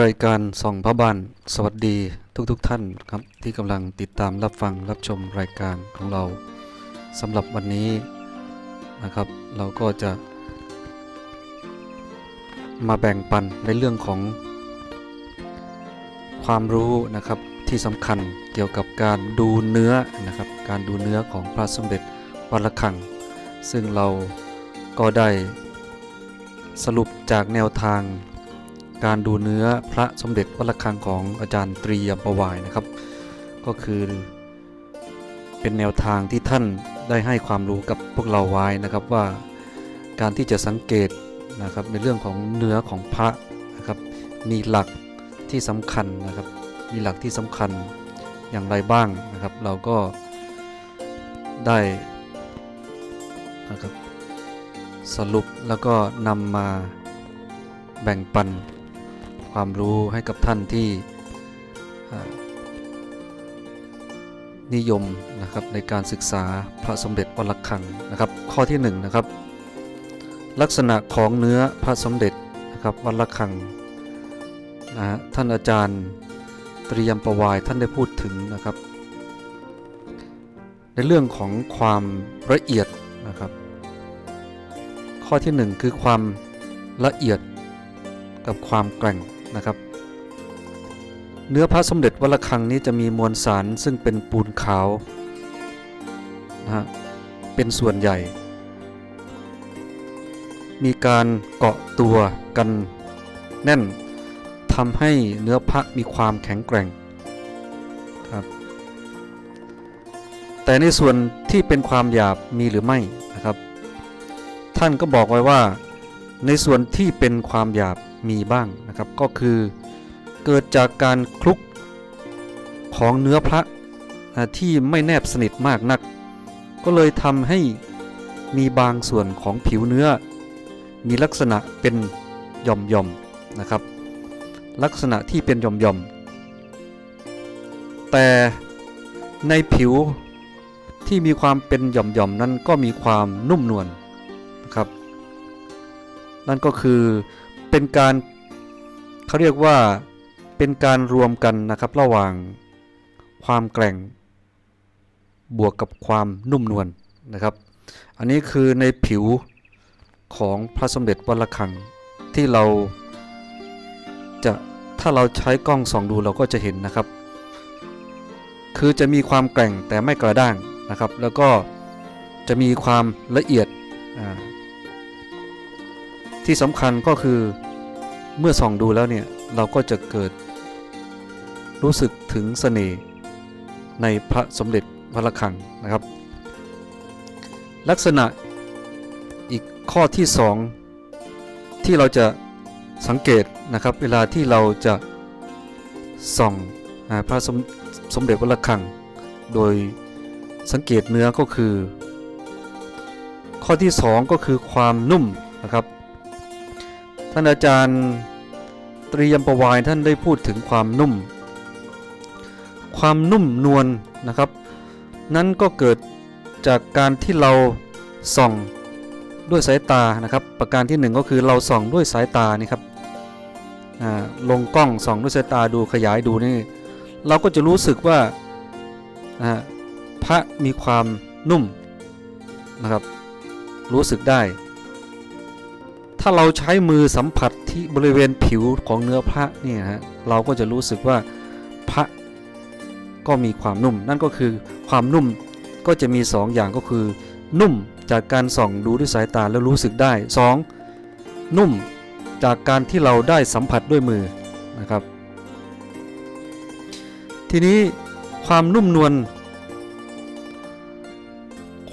รายการส่องพระบาน สวัสดีทุกๆทท่านครับที่กำลังติดตามรับฟังรับชมรายการของเราสำหรับวันนี้นะครับ เราก็จะมาแบ่งปันในเรื่องของความรู้นะครับที่สำคัญเกี่ยวกับการดูเนื้อนะครับ การดูเนื้อของพระสมเด็จวัดระฆัง ซึ่งเราก็ได้สรุปจากแนวทาง การดูเนื้อพระสมเด็จวัดระฆังของอาจารย์ตรียมประวายนะครับ ก็คือเป็นแนวทางที่ท่านได้ให้ความรู้กับพวกเราไว้นะครับว่าการที่จะสังเกตนะครับในเรื่องของเนื้อของพระนะครับมีหลักที่สำคัญนะครับ มีหลักที่สำคัญอย่างไรบ้างนะครับ เราก็ได้นะครับสรุปแล้วก็นำมาแบ่งปัน ความรู้ให้กับท่านที่นิยมนะครับในการศึกษาพระสมเด็จวัดระฆังนะครับ ข้อที่1นงนะครับ ลักษณะของเนื้อพระสมเด็จนะครับวัดระฆังนะฮะท่านอาจารย์เตรียมประวายท่านได้พูดถึงนะครับ ในเรื่องของความละเอียดนะครับ ข้อที่ 1 คือความละเอียดกับความแกร่ง นะครับ เนื้อพระสมเด็จวัดระฆังนี้จะมีมวลสารซึ่งเป็นปูนขาวนะฮะเป็นส่วนใหญ่ มีการเกาะตัวกันแน่นทำให้เนื้อพระมีความแข็งแกร่งครับแต่ในส่วนที่เป็นความหยาบมีหรือไม่นะครับ ท่านก็บอกไว้ว่าในส่วนที่เป็นความหยาบ มีบ้างนะครับ ก็คือเกิดจากการคลุกของเนื้อพระที่ไม่แนบสนิทมากนัก ก็เลยทำให้มีบางส่วนของผิวเนื้อ มีลักษณะเป็นหย่อมๆมนะครับ ลักษณะที่เป็นหย่อมๆแต่ในผิวที่มีความเป็นหย่อมๆนั้นก็มีความนุ่มนวลนะครับ นั่นก็คือ เป็นการเขาเรียกว่าเป็นการรวมกันนะครับระหว่างความแกร่ง บวกกับความนุ่มนวลนะครับ อันนี้คือในผิวของพระสมเด็จวัดระฆังที่เราจะถ้าเราใช้กล้องส่องดูเราก็จะเห็นนะครับ คือจะมีความแกร่งแต่ไม่กระด้างนะครับ แล้วก็จะมีความละเอียดอ่า ที่สำคัญก็คือเมื่อส่องดูแล้วเนี่ยเราก็จะเกิด รู้สึกถึงเสน่ห์ในพระสมเด็จพระระฆังนะครับ ลักษณะอีกข้อที่สองที่เราจะสังเกตนะครับ เวลาที่เราจะส่องพระสมสมเด็จพระระฆัง โดยสังเกตเนื้อก็คือ ข้อที่สองก็คือความนุ่มนะครับ ท่านอาจารย์ตรียมประวายท่านได้พูดถึงความนุ่ม ความนุ่มนวลนะครับ นั้นก็เกิดจากการที่เราส่องด้วยสายตานะครับ ประการที่หนึ่งก็คือเราส่องด้วยสายตานี่ครับอ่าลงกล้องส่องด้วยสายตาดูขยายดูนี่เราก็จะรู้สึกว่าพระมีความนุ่มนะครับ รู้สึกได้าเราใช้มือสัมผัสที่บริเวณผิวของเนื้อพระเนี่ยฮะเราก็จะรู้สึกว่าพระก็มีความนุ่ม นั่นก็คือความนุ่มก็จะมี 2 อย่างก็คือ นุ่มจากการส่องดูด้วยสายตาแล้วรู้สึกได้ 2. นุ่มจากการที่เราได้สัมผัสด้วยมือนะครับ ทีนี้ความนุ่มนวล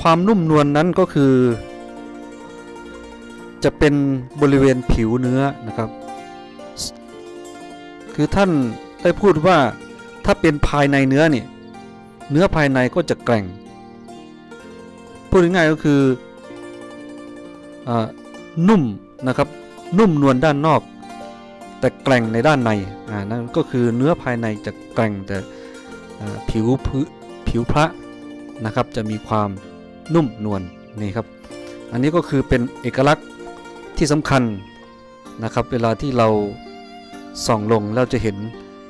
ความนุ่มนวลนั้นก็คือ จะเป็นบริเวณผิวเนื้อนะครับ คือท่านได้พูดว่าถ้าเป็นภายในเนื้อเนี่ยเนื้อภายในก็จะแกร่ง พูดง่ายๆก็คืออานุ่มนะครับนุ่มนวลด้านนอก แต่แกร่งในด้านในอ่านั่นก็คือเนื้อภายในจะแกร่งแต่ผิวพื้ผิวพระนะครับจะมีความนุ่มนวลนี่ครับ อันนี้ก็คือเป็นเอกลักษณ์ ที่สำคัญนะครับ เวลาที่เราส่องลงแล้วจะเห็น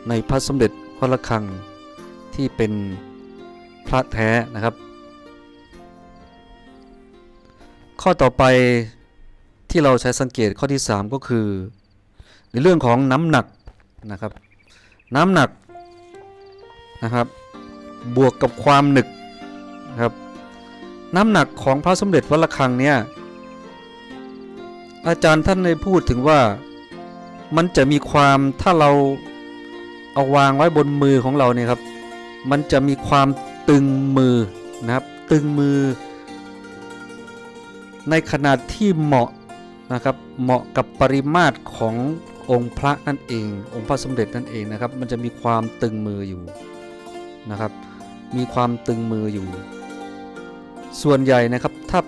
ในพระสมเด็จวัดระฆังที่เป็นพระแท้นะครับ ข้อต่อไปที่เราใช้สังเกตข้อที่ 3 ก็คือ ในเรื่องของน้ำหนักนะครับ น้ำหนักนะครับบวกกับความหนึกนะครับน้ำหนักของพระสมเด็จวัดระฆังเนี่ย อาจารย์ท่านได้พูดถึงว่ามันจะมีความถ้าเราเอาวางไว้บนมือของเราเนี่ยครับ มันจะมีความตึงมือนะครับ ตึงมือ ในขนาดที่เหมาะนะครับ เหมาะกับปริมาตรขององค์พระนั่นเอง องค์พระสมเด็จนั่นเองนะครับ มันจะมีความตึงมืออยู่นะครับ มีความตึงมืออยู่ ส่วนใหญ่นะครับถ้า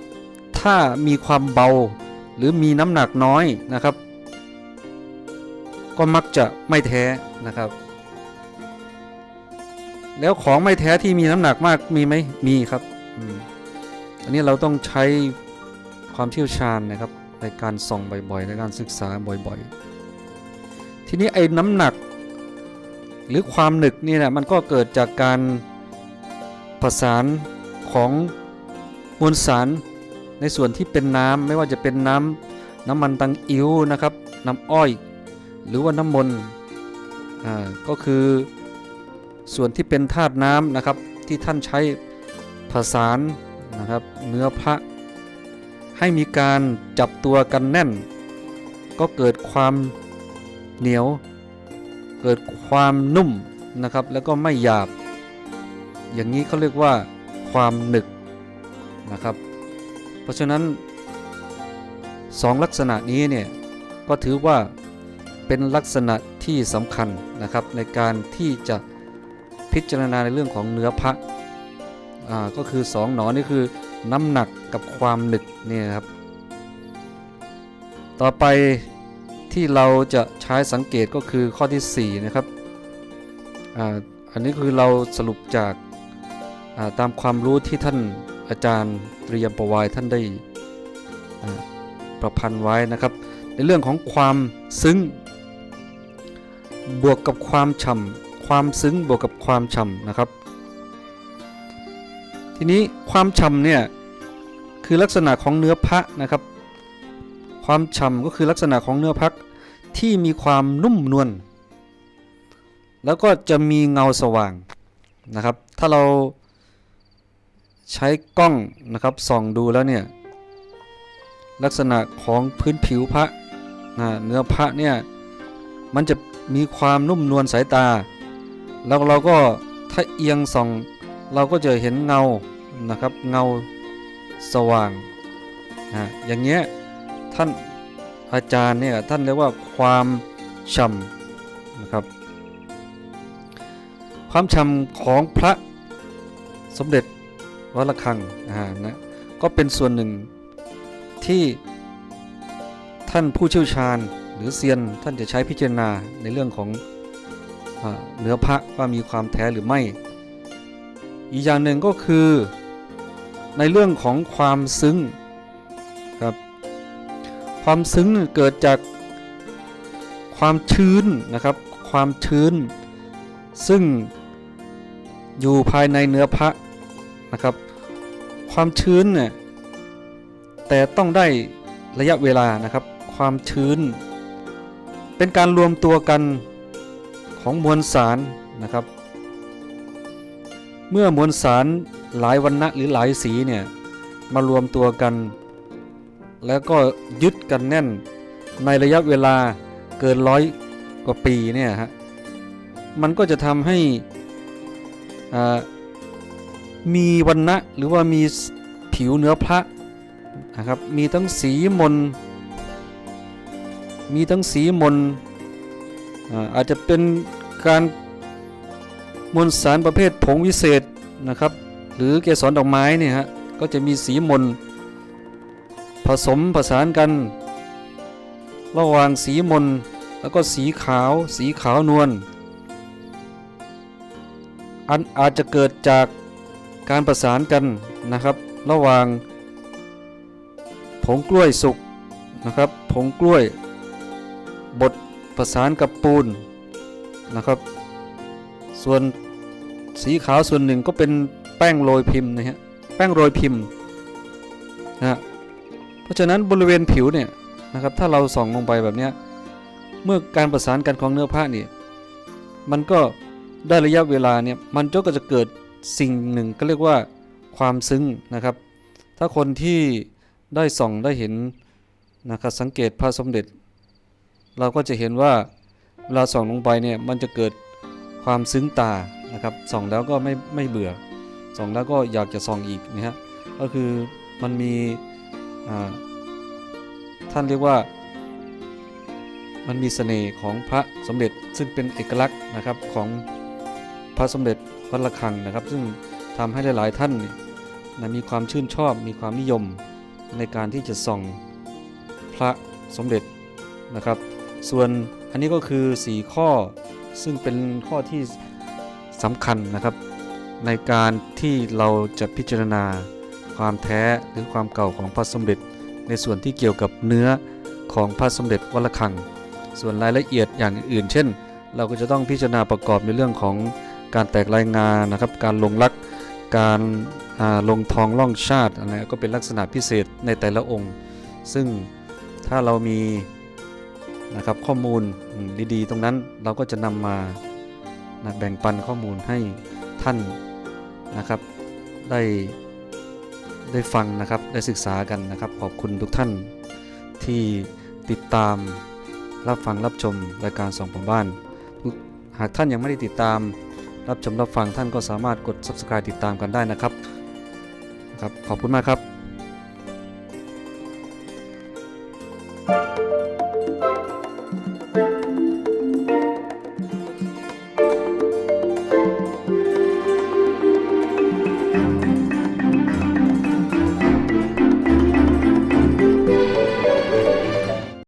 ถ้ามีความเบา หรือมีน้ำหนักน้อยนะครับ ก็มักจะไม่แท้นะครับ แล้วของไม่แท้ที่มีน้ำหนักมากมีไหมมีครับอันนี้เราต้องใช้ความเชี่ยวชาญนะครับในการส่องบ่อยๆในการศึกษาบ่อยๆ ทีนี้ไอ้น้ำหนักหรือความหนึกนี่นะมันก็เกิดจากการประสานของมวลสาร ในส่วนที่เป็นน้ำไม่ว่าจะเป็นน้ำน้ำมันตังอิ๋วนะครับ น้ำอ้อย หรือว่าน้ำมนต์อ่าก็คือส่วนที่เป็นธาตุน้ำนะครับที่ท่านใช้ผสานนะครับเนื้อพระ ให้มีการจับตัวกันแน่น ก็เกิดความเหนียว เกิดความนุ่มนะครับ แล้วก็ไม่หยาบ อย่างนี้เขาเรียกว่าความหนึกนะครับ เพราะฉะนั้นสองลักษณะนี้เนี่ยก็ถือว่าเป็นลักษณะที่สำคัญนะครับในการที่จะพิจารณาในเรื่องของเนื้อพระอ่าก็คือสองหนอนี่คือน้ำหนักกับความหนึกเนี่ยครับ ต่อไปที่เราจะใช้สังเกตก็คือข้อที่4นะครับอ่าอันนี้คือเราสรุปจากาตามความรู้ที่ท่าน อาจารย์เตรียมประวายท่านได้ประพันธ์ไว้นะครับ ในเรื่องของความซึ้ง บวกกับความฉ่ำความซึ้งบวกกับความฉ่ำนะครับ ทีนี้ความฉ่ำเนี่ยคือลักษณะของเนื้อพระนะครับ ความฉ่ำก็คือลักษณะของเนื้อพักที่มีความนุ่มนวลแล้วก็จะมีเงาสว่างนะครับ ถ้าเรา ใช้กล้องนะครับส่องดูแล้วเนี่ยลักษณะของพื้นผิวพระนะเนื้อพระเนี่ยมันจะมีความนุ่มนวลสายตา แล้วเราก็ถ้าเอียงส่องเราก็จะเห็นเงานะครับเงาสว่างนะอย่างเงี้ยท่านอาจารย์เนี่ยท่านเรียกว่าความฉ่ำนะครับ ความฉ่ำของพระสมเด็จ วัดระฆังอ่านะก็เป็นส่วนหนึ่งที่ท่านผู้เชี่ยวชาญหรือเซียนท่านจะใช้พิจารณาในเรื่องของอเนื้อพระว่ามีความแท้หรือไม่ อีกอย่างหนึ่งก็คือในเรื่องของความซึ้งครับความซึ้งเกิดจากความชื้นนะครับ ความชื้น ซึ่งอยู่ภายในเนื้อพระ นะครับ ความชื้นเนี่ยแต่ต้องได้ระยะเวลานะครับ ความชื้น เป็นการรวมตัวกันของมวลสารนะครับ เมื่อมวลสารหลายวันนะหรือหลายสีเนี่ยมารวมตัวกัน แล้วก็ยึดกันแน่นในระยะเวลาเกินร้อยกว่าปีเนี่ยฮะมันก็จะทำให้อ่า มีวันนะหรือว่ามีผิวเนื้อพระนะครับมีทั้งสีมน มีทั้งสีมนอาจจะเป็นการมวลสารประเภทผงวิเศษนะครับ หรือเกสรดอกไม้เนี่ยฮะก็จะมีสีมน ผสมผสานกัน ระหว่างสีมน แล้วก็สีขาว สีขาวนวลอันอาจจะเกิดจาก การประสานกันนะครับ ระหว่าง ผงกล้วยสุกนะครับ ผงกล้วยบดประสานกับปูนนะครับ ส่วนสีขาวส่วนหนึ่งก็เป็นแป้งโรยพิมพ์นะฮะแป้งโรยพิมพ์นะฮะเพราะฉะนั้นบริเวณผิวเนี่ยนะครับถ้าเราส่องลงไปแบบนี้เมื่อการประสานกันของเนื้อผ้านี่มันก็ได้ระยะเวลาเนี่ยมันก็จะเกิด สิ่งหนึ่งก็เรียกว่าความซึ้งนะครับ ถ้าคนที่ได้ส่องได้เห็นนะครับสังเกตพระสมเด็จ เราก็จะเห็นว่าเวลาส่องลงไปเนี่ยมันจะเกิดความซึ้งตานะครับส่องแล้วก็ไม่ไม่เบื่อส่องแล้วก็อยากจะส่องอีกนะฮะก็คือมันมีท่านเรียกว่ามันมีเสน่ห์ของพระสมเด็จซึ่งเป็นเอกลักษณ์นะครับของพระสมเด็จ วัดระฆังนะครับ ซึ่งทำให้หลาย ๆ ท่านนะมีความชื่นชอบมีความนิยมในการที่จะส่องพระสมเด็จนะครับ ส่วนอันนี้ก็คือ 4 ข้อซึ่งเป็นข้อที่สำคัญนะครับ ในการที่เราจะพิจารณาความแท้หรือความเก่าของพระสมเด็จ ในส่วนที่เกี่ยวกับเนื้อของพระสมเด็จวัดระฆัง ส่วนรายละเอียดอย่างอื่น เช่น เราก็จะต้องพิจารณาประกอบในเรื่องของ การแตกรายงานนะครับ การลงลักการลงทองล่องชาติอะไรก็เป็นลักษณะพิเศษในแต่ละองค์ ซึ่งถ้าเรามีนะครับข้อมูลดีๆ ตรงนั้นเราก็จะนำมานะแบ่งปันข้อมูลให้ท่านนะครับ ได้ได้ฟังนะครับได้ศึกษากันนะครับ ขอบคุณทุกท่านที่ติดตามรับฟังรับชมรายการสองผมบ้าน หากท่านยังไม่ได้ติดตาม รับชมรับฟังท่านก็สามารถกด subscribe ติดตามกันได้นะครับนะครับขอบคุณมากครับ